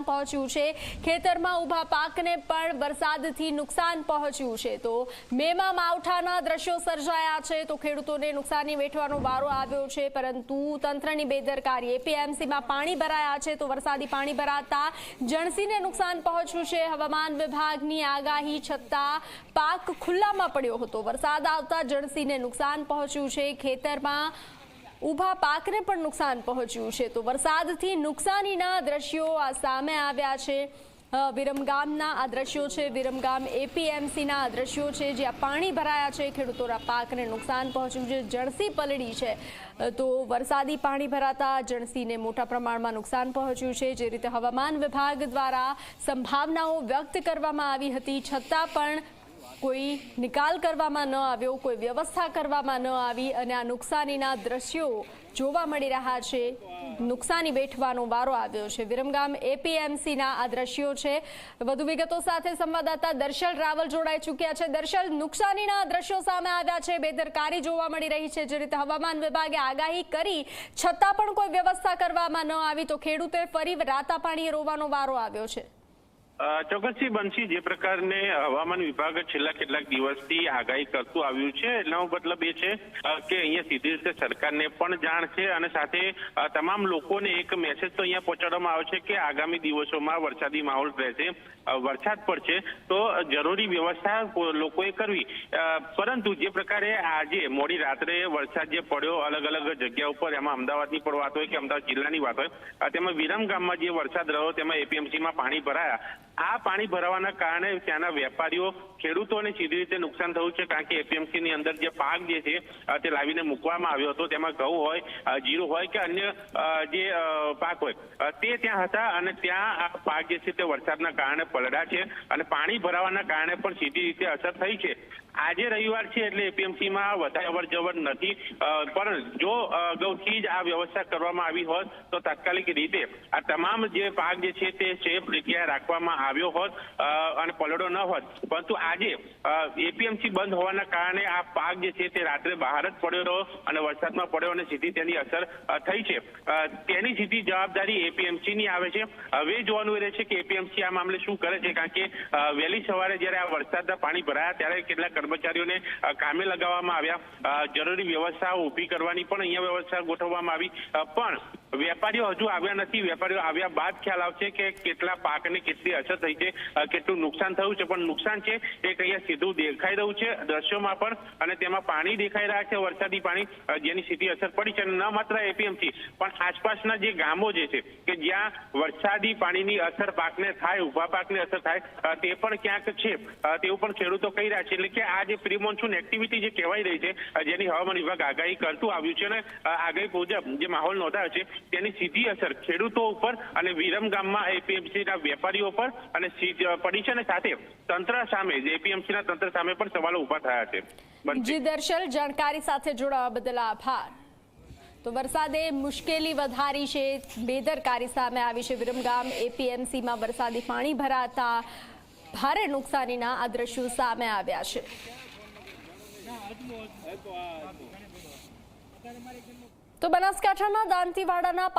નુકસાન પહોંચ્યું છે. ખેતરમાં ઊભા પાકને પણ વરસાદથી નુકસાન પહોંચ્યું છે. તો મેમાં માવઠાના દ્રશ્યો સર્જાયા છે. તો ખેડૂતોને નુકસાની વેઠવાનો વારો આવ્યો છે. પરંતુ તંત્રની બેદરકારી. એપીએમસીમાં પાણી ભરાયા છે. તો વરસાદી પાણી ભરાતા જણસીને નુકસાન પહોંચ્યું છે. હવામાન વિભાગની આગાહી છતાં પાક ખુલ્લામાં પડ્યો હતો. વરસાદ આવતા જણસીને નુકસાન પહોંચ્યું છે. ખેતરમાં ઊભા પાકને પણ નુકસાન પહોંચ્યું છે. તો વરસાદથી નુકસાનીના દ્રશ્યો આ સામે આવ્યા છે. વિરમગામના આ દ્રશ્યો છે. વિરમગામ એપીએમસીના આ દ્રશ્યો છે, જ્યાં પાણી ભરાયા છે. ખેડૂતોના પાકને નુકસાન પહોંચ્યું છે. જણસી પલળી છે. તો વરસાદી પાણી ભરાતા જણસીને મોટા પ્રમાણમાં નુકસાન પહોંચ્યું છે. જે રીતે હવામાન વિભાગ દ્વારા સંભાવનાઓ વ્યક્ત કરવામાં આવી હતી. છતાં પણ કોઈ નિકાલ કરવામાં ન આવ્યો, કોઈ વ્યવસ્થા કરવામાં ન આવી અને આ નુકસાનીના દ્રશ્યો જોવા મળી રહ્યા છે. નુકસાની વેઠવાનો વારો આવ્યો છે. વિરમગામ એપીએમસીના આ દ્રશ્યો છે. વધુ વિગતો સાથે સંવાદદાતા દર્શલ રાવલ જોડાઈ ચૂક્યા છે. દર્શલ, નુકસાનીના દ્રશ્યો સામે આવ્યા છે. બેદરકારી જોવા મળી રહી છે. જે રીતે હવામાન વિભાગે આગાહી કરી, છતાં પણ કોઈ વ્યવસ્થા કરવામાં ન આવી તો ખેડૂતોએ ફરી રાતા પાણીએ રોવાનો વારો આવ્યો છે. ચોક્કસથી બનશી. જે પ્રકારને હવામાન વિભાગ છેલ્લા કેટલાક દિવસથી આગાહી કરતું આવ્યું છે, એનો મતલબ એ છે કે અહીંયા સીધી રીતે સરકારને પણ જાણ છે અને સાથે તમામ લોકોને એક મેસેજ તો અહીંયા પહોંચાડવામાં આવ્યો છે કે આગામી દિવસોમાં વરસાદી માહોલ રહેશે. વરસાદ પડશે તો જરૂરી વ્યવસ્થા લોકોએ કરવી. પરંતુ જે પ્રકારે આજે, મોડી રાત્રે વરસાદ જે પડ્યો, અલગ અલગ જગ્યા ઉપર, એમાં અમદાવાદની પણ વાત હોય કે અમદાવાદ જિલ્લાની વાત હોય તેમાં વિરમ ગામમાં જે વરસાદ રહ્યો, તેમાં એપીએમસીમાં પાણી ભરાયા. આ પાણી ભરાવાના કારણે ત્યાંના વેપારીઓ, ખેડૂતોને સીધી રીતે નુકસાન થયું છે કારણ કે એપીએમસી ની અંદર જે પાક જે છે તે લાવીને મૂકવામાં આવ્યો હતો. તેમાં ઘઉં હોય જીરું હોય કે અન્ય જે પાક હોય તે ત્યાં હતા અને ત્યાં આ પાક જે છે તે વરસાદના કારણે પલળ્યા છે અને પાણી ભરાવાના કારણે પણ સીધી રીતે અસર થઈ છે. આજે રવિવાર છે એટલે એપીએમસી માં વધારે અવર જવર નથી પણ જો અગાઉથી જ આ વ્યવસ્થા કરવામાં આવી હોત તો તાત્કાલિક રીતે આ તમામ જે પાક જે છે તે સેફ જગ્યાએ રાખવામાં આવ્યો હોત અને પલડો ન હોત. પરંતુ આજે એપીએમસી બંધ હોવાના કારણે આ પાક જે છે તે રાત્રે બહાર જ પડ્યો રહ્યો અને વરસાદમાં પડ્યો અને સીધી તેની અસર થઈ છે. તેની સીધી જવાબદારી એપીએમસી ની આવે છે. હવે જોવાનું રહે છે કે એપીએમસી આ મામલે શું કરે છે? કારણ કે વહેલી સવારે જ્યારે આ વરસાદના પાણી ભરાયા ત્યારે કેટલાક કર્મચારીઓને કામે લગાવવામાં આવ્યા. જરૂરી વ્યવસ્થાઓ ઊભી કરવાની પણ અહીંયા વ્યવસ્થા ગોઠવવામાં આવી. પણ વેપારીઓ હજુ આવ્યા નથી. વેપારીઓ આવ્યા બાદ ખ્યાલ આવશે કે કેટલા પાકને કેટલી અસર થઈ છે. કેટલું નુકસાન થયું છે, પણ નુકસાન છે, એ અહીંયા સીધું દેખાઈ રહ્યું છે દ્રશ્યોમાં પણ. અને તેમાં પાણી દેખાઈ રહ્યા છે, વરસાદી પાણી જેની સીધી અસર પડી છે. અને ન માત્ર એપીએમસી, પણ આસપાસના જે ગામો જે છે, કે જ્યાં વરસાદી પાણીની અસર પાકને થાય ઊભા પાકને અસર થાય તે પણ ક્યાંક છે. તેવું પણ ખેડૂતો કહી રહ્યા છે. એટલે કે આ જે પ્રી મોન્સૂન એક્ટિવિટી જે કહેવાય રહી છે જેની હવામાન વિભાગ આગાહી કરતું આવ્યું છે અને આગાહી મુજબ જે માહોલ નોંધાયો છે, તેની સીધી અસર ખેડૂતો ઉપર અને વિરમ ગામમાં એપીએમસીના વેપારીઓ પર અને પડી છે અને સાથે તંત્ર સામે જે ના તંત્ર સામે પણ સવાલો ઊભા થયા છે. જી દર્શલ, જાણકારી સાથે જોડાવા બદલ આભાર. તો વરસાદે મુશ્કેલી વધારી છે, બેદરકારી સામે આવી છે. વિરમગામ એપીએમસીમાં વરસાદી પાણી ભરાતા ભારે નુકસાનીના આ દ્રશ્યો સામે આવ્યા છે. તો બનાસકાંઠાના દાંતીવાડાના